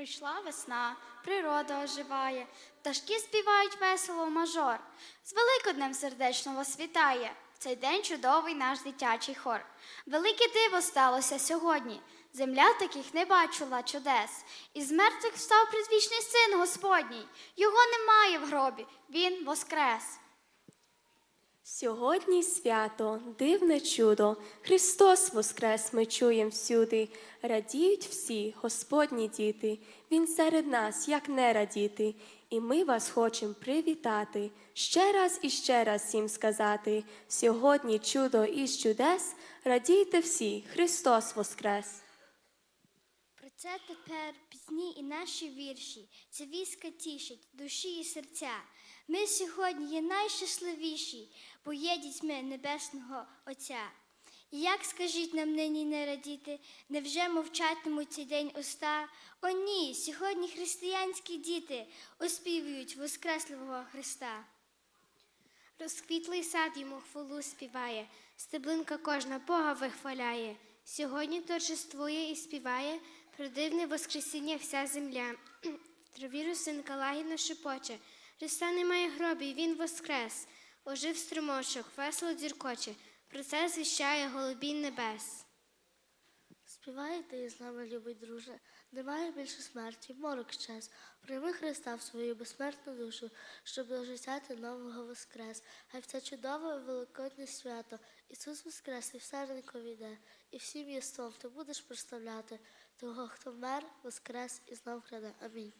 Прийшла весна, природа оживає, пташки співають весело мажор. З Великоднем сердечно вас вітає. В цей день чудовий наш дитячий хор. Велике диво сталося сьогодні. Земля таких не бачила чудес. Із мертвих встав предвічний син Господній. Його немає в гробі, він воскрес. Сьогодні свято, дивне чудо, Христос воскрес, ми чуєм всюди. Радіють всі, Господні діти, Він серед нас, як не радіти. І ми вас хочемо привітати, ще раз і ще раз всім сказати. Сьогодні чудо із чудес, радійте всі, Христос воскрес. Про це тепер пісні і наші вірші. Ця віска тішить душі і серця. Ми сьогодні є найщасливіші, бо є дітьми Небесного Отця. І як скажіть нам нині не радіти, невже мовчатимуть цей день уста? О ні, сьогодні християнські діти оспівують Воскресливого Христа. Розквітлий сад йому хвалу співає, стеблинка кожна Бога вихваляє. Сьогодні торжествує і співає про дивне воскресіння вся земля. В траві росинка лагідно шепоче. Христа немає гробі, він воскрес. Ожив струмочок, весело дзюркоче. Про це звіщає голубінь небес. Співайте із нами, любий друже, немає більше смерті, морок щез. Прийми Христа в свою безсмертну душу, щоб до життя ти нового воскрес. Хай в це чудове великоднє свято Ісус воскрес і в серденько війде, і всім єством ти будеш прославляти того, хто вмер, воскрес і знов гряде. Амінь.